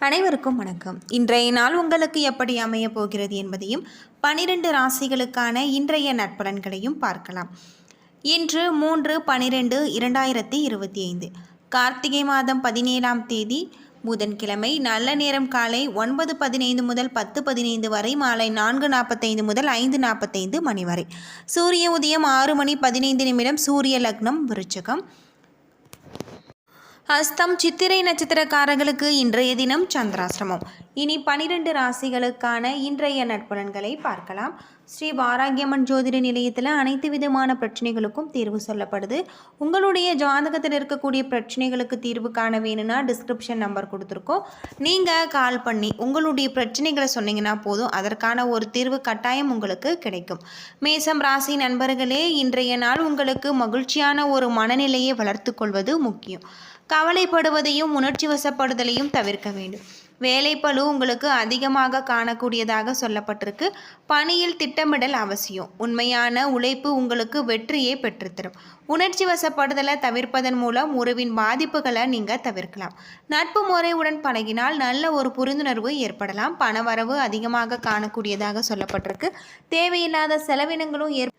அனைவருக்கும் வணக்கம். இன்றைய நாள் உங்களுக்கு எப்படி அமையப் போகிறது என்பதையும் பனிரெண்டு ராசிகளுக்கான இன்றைய நட்பலன்களையும் பார்க்கலாம். இன்று மூன்று பனிரெண்டு இரண்டாயிரத்தி இருபத்தி ஐந்து. கார்த்திகை மாதம் பதினேழாம் தேதி புதன்கிழமை நல்ல நேரம் காலை ஒன்பது பதினைந்து முதல் பத்து பதினைந்து வரை மாலை நான்கு நாற்பத்தைந்து முதல் ஐந்து நாற்பத்தைந்து மணி வரை. சூரிய உதயம் ஆறு மணி பதினைந்து நிமிடம் சூரிய லக்னம் விருச்சகம். ஹஸ்தம் சித்திரை நட்சத்திரக்காரர்களுக்கு இன்றைய தினம் சந்திராசிரமம். இனி பனிரெண்டு ராசிகளுக்கான இன்றைய நட்பலன்களை பார்க்கலாம். ஸ்ரீ வாராகியம்மன் ஜோதிட நிலையத்தில் அனைத்து விதமான பிரச்சனைகளுக்கும் தீர்வு சொல்லப்படுது. உங்களுடைய ஜாதகத்தில் இருக்கக்கூடிய பிரச்சனைகளுக்கு தீர்வு காண வேணும்னா டிஸ்கிரிப்ஷன் நம்பர் கொடுத்துருக்கோம். நீங்கள் கால் பண்ணி உங்களுடைய பிரச்சனைகளை சொன்னீங்கன்னா போதும். அதற்கான ஒரு தீர்வு கட்டாயம் உங்களுக்கு கிடைக்கும். மேசம் ராசி நண்பர்களே இன்றைய நாள் உங்களுக்கு மகிழ்ச்சியான ஒரு மனநிலையை வளர்த்து கொள்வது முக்கியம். கவலைப்படுவதையும் உணர்ச்சி வசப்படுதலையும் தவிர்க்க வேண்டும். வேலைப்பளு உங்களுக்கு அதிகமாக காணக்கூடியதாக சொல்லப்பட்டிருக்கு. பணியில் திட்டமிடல் அவசியம். உண்மையான உழைப்பு உங்களுக்கு வெற்றியை பெற்றுத்தரும். உணர்ச்சி வசப்படுதலை தவிர்ப்பதன் மூலம் உறவின் பாதிப்புகளை நீங்கள் தவிர்க்கலாம். நட்பு முறையுடன் பழகினால் நல்ல ஒரு புரிந்துணர்வு ஏற்படலாம். பணவரவு அதிகமாக காணக்கூடியதாக சொல்லப்பட்டிருக்கு. தேவையில்லாத செலவினங்களும் ஏற்ப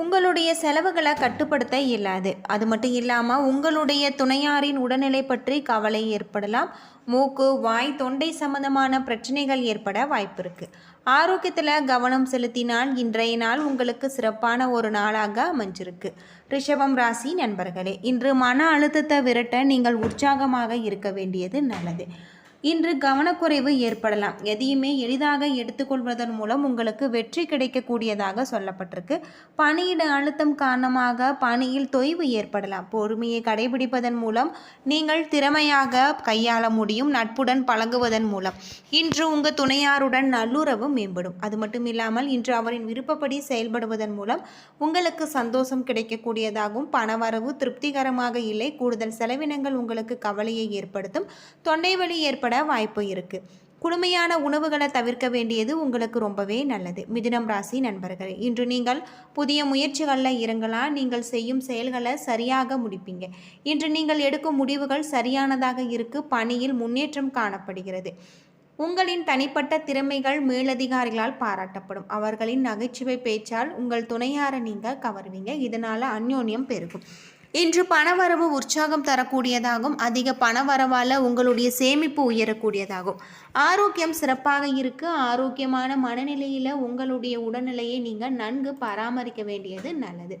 உங்களுடைய செலவுகளை கட்டுப்படுத்த இயலாது. அது மட்டும் இல்லாமல் உங்களுடைய துணையாரின் உடல்நிலை பற்றி கவலை ஏற்படலாம். மூக்கு வாய் தொண்டை சம்பந்தமான பிரச்சனைகள் ஏற்பட வாய்ப்பு இருக்குது ஆரோக்கியத்தில் கவனம் செலுத்தினால் இன்றைய நாள் உங்களுக்கு சிறப்பான ஒரு நாளாக அமைஞ்சிருக்கு. ரிஷபம் ராசி நண்பர்களே இன்று மன அழுத்தத்தை விரட்ட நீங்கள் உற்சாகமாக இருக்க வேண்டியது நல்லது. இன்று கவனக்குறைவு ஏற்படலாம். எதையுமே எளிதாக எடுத்துக்கொள்வதன் மூலம் உங்களுக்கு வெற்றி கிடைக்கக்கூடியதாக சொல்லப்பட்டிருக்கு. பணியிட அழுத்தம் காரணமாக பணியில் தொய்வு ஏற்படலாம். பொறுமையை கடைபிடிப்பதன் மூலம் நீங்கள் திறமையாக கையாள முடியும். நட்புடன் பழகுவதன் மூலம். இன்று உங்கள் துணையாருடன் நல்லுறவு மேம்படும். அது மட்டும் இல்லாமல் இன்று அவரின் விருப்பப்படி செயல்படுவதன் மூலம் உங்களுக்கு சந்தோஷம் கிடைக்கக்கூடியதாகவும் பணவரவு திருப்திகரமாக இல்லை. கூடுதல் செலவினங்கள் உங்களுக்கு கவலையை ஏற்படுத்தும். தொண்டை வலி ஏற்பட வாய்ப்பு இருக்குது குளுமையான உணவுகளை தவிர்க்க வேண்டியது உங்களுக்கு ரொம்பவே நல்லது. மிதுனம் ராசி நண்பர்களே இன்று நீங்கள் புதிய முயற்சிகளில் இறங்கலாம். நீங்கள் செய்யும் செயல்களை சரியாக முடிப்பீங்க. இன்று நீங்கள் எடுக்கும் முடிவுகள் சரியானதாக இருக்கு. பணியில் முன்னேற்றம் காணப்படுகிறது. உங்களின் தனிப்பட்ட திறமைகள் மேலதிகாரிகளால் பாராட்டப்படும். அவர்களின் நகைச்சுவை பேச்சால் உங்கள் துணையாரை நீங்கள் கவருவீங்க. இதனால் அந்யோன்யம் பெருகும். இன்று பணவரவு உற்சாகம் தரக்கூடியதாகும். அதிக பணவரவால் உங்களுடைய சேமிப்பு உயரக்கூடியதாகும். ஆரோக்கியம் சிறப்பாக இருக்கு. ஆரோக்கியமான மனநிலையில் உங்களுடைய உடல்நிலையை நீங்கள் நன்கு பராமரிக்க வேண்டியது நல்லது.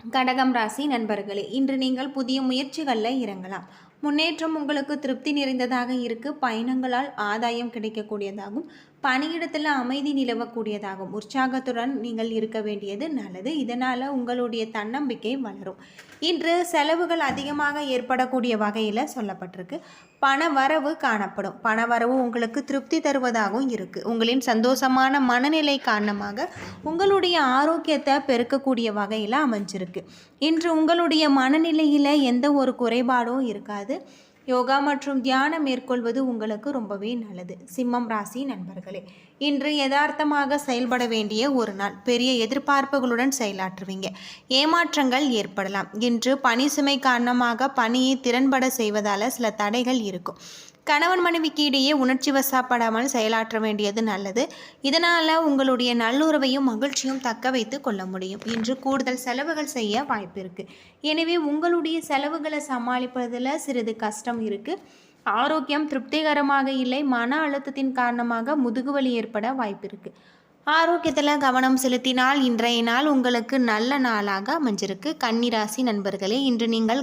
கடகம் ராசி நண்பர்களே இன்று நீங்கள் புதிய முயற்சிகளில் இறங்கலாம். முன்னேற்றம் உங்களுக்கு திருப்தி நிறைந்ததாக இருக்கு. பயணங்களால் ஆதாயம் கிடைக்கக்கூடியதாகும். பணியிடத்தில் அமைதி நிலவக்கூடியதாகும். உற்சாகத்துடன் நீங்கள் இருக்க வேண்டியது நல்லது. இதனால் உங்களுடைய தன்னம்பிக்கை வளரும். இன்று செலவுகள் அதிகமாக ஏற்படக்கூடிய வகையில் சொல்லப்பட்டிருக்கு. பண வரவு காணப்படும். பண வரவு உங்களுக்கு திருப்தி தருவதாகவும் இருக்குது உங்களின் சந்தோஷமான மனநிலை காரணமாக உங்களுடைய ஆரோக்கியத்தை பெருக்கக்கூடிய வகையில் அமைஞ்சிருக்கு. இன்று உங்களுடைய மனநிலையில் எந்த ஒரு குறைபாடும் இருக்காது. யோகா மற்றும் தியானம் மேற்கொள்வது உங்களுக்கு ரொம்பவே நல்லது. சிம்மம் ராசி நண்பர்களே இன்று யதார்த்தமாக செயல்பட வேண்டிய ஒரு நாள். பெரிய எதிர்பார்ப்புகளுடன் செயலாற்றுவீங்க. ஏமாற்றங்கள் ஏற்படலாம். இன்று பணி சுமை காரணமாக பணியை திறன்பட செய்வதால் சில தடைகள் இருக்கும். கணவன் மனைவிக்கு இடையே உணர்ச்சி வசப்படாமல் செயலாற்ற வேண்டியது நல்லது. இதனால் உங்களுடைய நல்லுறவையும் மகிழ்ச்சியும் தக்க வைத்து கொள்ள முடியும். இன்று கூடுதல் செலவுகள் செய்ய வாய்ப்பு இருக்குது எனவே உங்களுடைய செலவுகளை சமாளிப்பதில் சிறிது கஷ்டம் இருக்குது ஆரோக்கியம் திருப்திகரமாக இல்லை. மன அழுத்தத்தின் காரணமாக முதுகுவலி ஏற்பட வாய்ப்பு இருக்குது ஆரோக்கியத்தில் கவனம் செலுத்தினால் இன்றைய நாள் உங்களுக்கு நல்ல நாளாக அமைஞ்சிருக்கு. கன்னிராசி நண்பர்களே இன்று நீங்கள்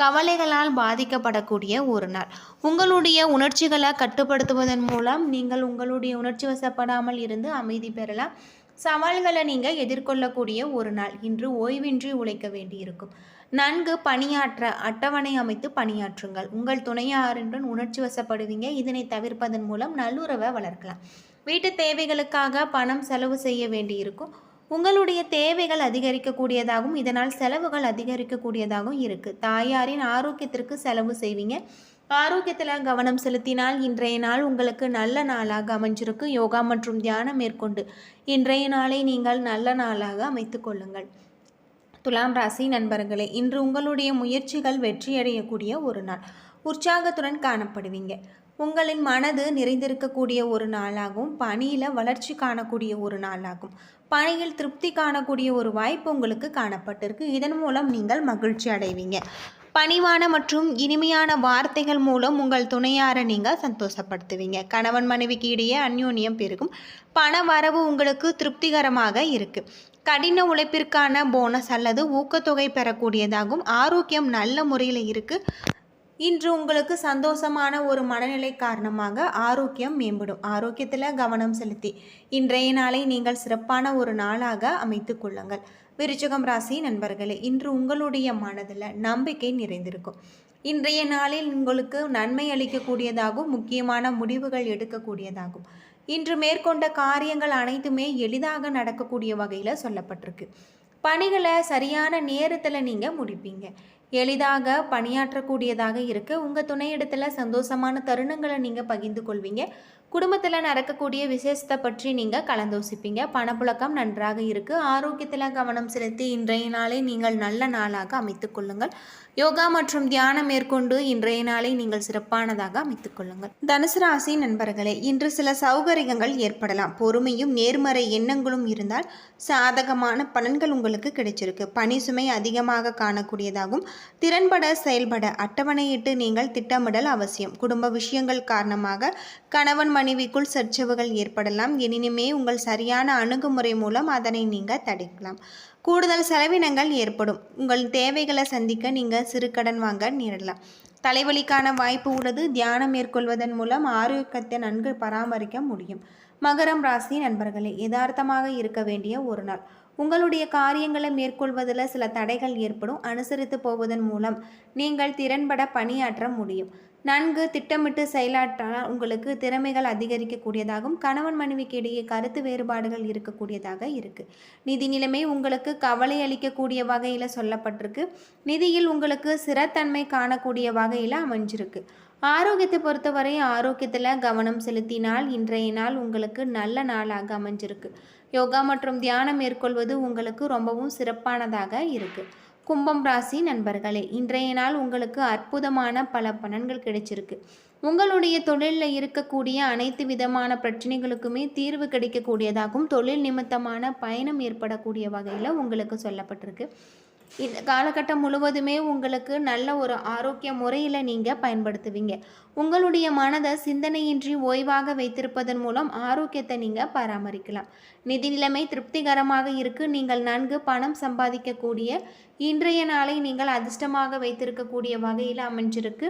கவலைகளால் பாதிக்கப்படக்கூடிய ஒரு நாள். உங்களுடைய உணர்ச்சிகளை கட்டுப்படுத்துவதன் மூலம் நீங்கள் உங்களுடைய உணர்ச்சி வசப்படாமல் இருந்து அமைதி பெறலாம். சவால்களை நீங்கள் எதிர்கொள்ளக்கூடிய ஒரு நாள். இன்று ஓய்வின்றி உழைக்க வேண்டியிருக்கும். நன்கு பணியாற்ற அட்டவணை அமைத்து பணியாற்றுங்கள். உங்கள் துணையாருடன் உணர்ச்சி வசப்படுவீங்க. இதனை தவிர்ப்பதன் மூலம் நல்லுறவை வளர்க்கலாம். வீட்டு தேவைகளுக்காக பணம் செலவு செய்ய வேண்டியிருக்கும். உங்களுடைய தேவைகள் அதிகரிக்கக்கூடியதாகவும் இதனால் செலவுகள் அதிகரிக்கக்கூடியதாகவும் இருக்குது தாயாரின் ஆரோக்கியத்திற்கு செலவு செய்வீங்க. ஆரோக்கியத்தில் கவனம் செலுத்தினால் இன்றைய நாள் உங்களுக்கு நல்ல நாளாக அமைஞ்சிருக்கு. யோகா மற்றும் தியானம் மேற்கொண்டு இன்றைய நாளை நீங்கள் நல்ல நாளாக அமைத்து கொள்ளுங்கள். துலாம் ராசி நண்பர்களே இன்று உங்களுடைய முயற்சிகள் வெற்றியடையக்கூடிய ஒரு நாள். உற்சாகத்துடன் காணப்படுவீங்க. உங்களின் மனது நிறைந்திருக்கக்கூடிய ஒரு நாளாகும். பணியில் வளர்ச்சி காணக்கூடிய ஒரு நாளாகும். பணியில் திருப்தி காணக்கூடிய ஒரு வாய்ப்பு உங்களுக்கு காணப்பட்டிருக்கு. இதன் மூலம் நீங்கள் மகிழ்ச்சி அடைவீங்க. பணிவான மற்றும் இனிமையான வார்த்தைகள் மூலம் உங்கள் துணையாரை நீங்கள் சந்தோஷப்படுத்துவீங்க. கணவன் மனைவிக்கு இடையே அந்யோன்யம் பெருகும். பண வரவு உங்களுக்கு திருப்திகரமாக இருக்குது கடின உழைப்பிற்கான போனஸ் அல்லது ஊக்கத்தொகை பெறக்கூடியதாகும். ஆரோக்கியம் நல்ல முறையில் இருக்குது இன்று உங்களுக்கு சந்தோஷமான ஒரு மனநிலை காரணமாக ஆரோக்கியம் மேம்படும். ஆரோக்கியத்தில் கவனம் செலுத்தி இன்றைய நாளை நீங்கள் சிறப்பான ஒரு நாளாக அமைத்து கொள்ளுங்கள். விருச்சகம் ராசி நண்பர்களே இன்று உங்களுடைய மனதில் நம்பிக்கை நிறைந்திருக்கும். இன்றைய நாளில் உங்களுக்கு நன்மை அளிக்கக்கூடியதாகும் முக்கியமான முடிவுகள் எடுக்கக்கூடியதாகும். இன்று மேற்கொண்ட காரியங்கள் அனைத்துமே எளிதாக நடக்கக்கூடிய வகையில் சொல்லப்பட்டிருக்கு. பணிகளை சரியான நேரத்தில் நீங்கள் முடிப்பீங்க. எளிதாக பணியாற்றக்கூடியதாக இருக்குது உங்கள் துணையிடத்தில் சந்தோஷமான தருணங்களை நீங்கள் பகிர்ந்து கொள்வீங்க. குடும்பத்தில் நடக்கக்கூடிய விசேஷத்தை பற்றி நீங்கள் கலந்தோசிப்பீங்க. பணப்புழக்கம் நன்றாக இருக்குது ஆரோக்கியத்தில் கவனம் செலுத்தி இன்றைய நாளை நீங்கள் நல்ல நாளாக அமைத்து கொள்ளுங்கள். யோகா மற்றும் தியானம் மேற்கொண்டு இன்றைய நாளை நீங்கள் சிறப்பானதாக அமைத்துக் கொள்ளுங்கள். தனுசு ராசி நண்பர்களே இன்று சில சௌகரியங்கள் ஏற்படலாம். பொறுமையும் நேர்மறை எண்ணங்களும் இருந்தால் சாதகமான பலன்கள் உங்களுக்கு கிடைச்சிருக்கு. பணி சுமை அதிகமாக காணக்கூடியதாகும். திறன்பட செயல்பட அட்டவணையிட்டு நீங்கள் திட்டமிடல் அவசியம். குடும்ப விஷயங்கள் காரணமாக கணவன் மனைவிக்குள் சர்ச்சைவுகள் ஏற்படலாம். எனினுமே உங்கள் சரியான அணுகுமுறை மூலம் அதனை நீங்கள் தடுக்கலாம். கூடுதல் செலவினங்கள் ஏற்படும். உங்கள் தேவைகளை சந்திக்க நீங்கள் சிறு கடன் வாங்க நேரிடலாம். தலைவலிக்கான வாய்ப்பு உள்ளது. தியானம் மேற்கொள்வதன் மூலம் ஆரோக்கியத்தை நன்கு பராமரிக்க முடியும். மகரம் ராசி நண்பர்களே யதார்த்தமாக இருக்க வேண்டிய ஒரு நாள். உங்களுடைய காரியங்களை மேற்கொள்வதில் சில தடைகள் ஏற்படும். அனுசரித்து போவதன் மூலம் நீங்கள் திறன்பட பணியாற்ற முடியும். நன்கு திட்டமிட்டு செயலாற்றால் உங்களுக்கு திறமைகள் அதிகரிக்கக்கூடியதாகவும் கணவன் மனைவிக்கு இடையே கருத்து வேறுபாடுகள் இருக்கக்கூடியதாக இருக்குது நிதி நிலைமை உங்களுக்கு கவலை அளிக்கக்கூடிய வகையில் சொல்லப்பட்டிருக்கு. நிதியில் உங்களுக்கு சிறத்தன்மை காணக்கூடிய வகையில் அமைஞ்சிருக்கு. ஆரோக்கியத்தை பொறுத்தவரை ஆரோக்கியத்தில் கவனம் செலுத்தினால் இன்றைய நாள் உங்களுக்கு நல்ல நாளாக அமைஞ்சிருக்கு. யோகா மற்றும் தியானம் மேற்கொள்வது உங்களுக்கு ரொம்பவும் சிறப்பானதாக இருக்குது கும்பம் ராசி நண்பர்களே இன்றைய நாள் உங்களுக்கு அற்புதமான பல பலன்கள் கிடைச்சிருக்கு. உங்களுடைய தொழிலில் இருக்கக்கூடிய அனைத்து விதமான பிரச்சனைகளுக்குமே தீர்வு கிடைக்கக்கூடியதாகவும் தொழில் நிமித்தமான பயணம் ஏற்படக்கூடிய வகையில் உங்களுக்கு சொல்லப்பட்டிருக்கு. இந்த காலகட்டம் முழுவதுமே உங்களுக்கு நல்ல ஒரு ஆரோக்கிய முறையில் நீங்கள் பயன்படுத்துவீங்க. உங்களுடைய மனதை சிந்தனையின்றி ஓய்வாக வைத்திருப்பதன் மூலம் ஆரோக்கியத்தை நீங்கள் பராமரிக்கலாம். நிதி நிலைமை திருப்திகரமாக இருக்கு. நீங்கள் நன்கு பணம் சம்பாதிக்கக்கூடிய இன்றைய நாளை நீங்கள் அதிர்ஷ்டமாக வைத்திருக்கக்கூடிய வகையில் அமைஞ்சிருக்கு.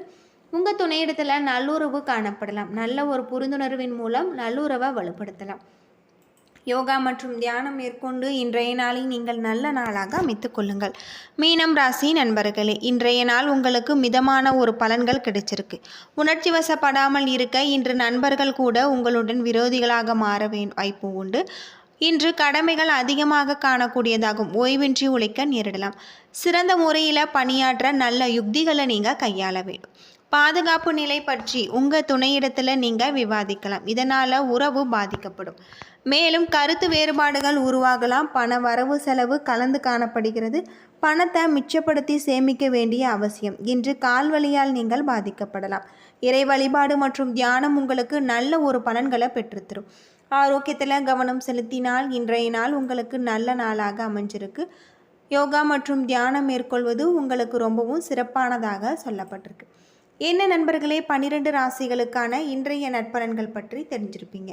உங்கள் துணையிடத்தில் நல்லுறவு காணப்படலாம். நல்ல ஒரு புரிந்துணர்வின் மூலம் நல்லுறவை வலுப்படுத்தலாம். யோகா மற்றும் தியானம் மேற்கொண்டு இன்றைய நாளை நீங்கள் நல்ல நாளாக அமைத்துக் கொள்ளுங்கள். மீனம் ராசி நண்பர்களே இன்றைய நாள் உங்களுக்கு மிதமான ஒரு பலன்கள் கிடைச்சிருக்கு. உணர்ச்சி வசப்படாமல் இருக்க இன்று நண்பர்கள் கூட உங்களுடன் விரோதிகளாக மாற வே வாய்ப்பு உண்டு. இன்று கடமைகள் அதிகமாக காணக்கூடியதாகும். ஓய்வின்றி உழைக்க நேரிடலாம். சிறந்த முறையில் பணியாற்ற நல்ல யுக்திகளை நீங்கள் கையாள வேண்டும். பாதுகாப்பு நிலை பற்றி உங்கள் துணையிடத்தில் நீங்கள் விவாதிக்கலாம். இதனால் உறவு பாதிக்கப்படும். மேலும் கருத்து வேறுபாடுகள் உருவாகலாம். பண வரவு செலவு கலந்து காணப்படுகிறது. பணத்தை மிச்சப்படுத்தி சேமிக்க வேண்டிய அவசியம். இன்று கால்வழியால் நீங்கள் பாதிக்கப்படலாம். இறை வழிபாடு மற்றும் தியானம் உங்களுக்கு நல்ல ஒரு பலன்களை பெற்றுத்தரும். ஆரோக்கியத்தில் கவனம் செலுத்தினால் இன்றைய நாள் உங்களுக்கு நல்ல நாளாக அமைஞ்சிருக்கு. யோகா மற்றும் தியானம் மேற்கொள்வது உங்களுக்கு ரொம்பவும் சிறப்பானதாக சொல்லப்பட்டிருக்கு. என்ன நண்பர்களே பன்னிரெண்டு ராசிகளுக்கான இன்றைய நட்பலன்கள் பற்றி தெரிஞ்சிருப்பீங்க.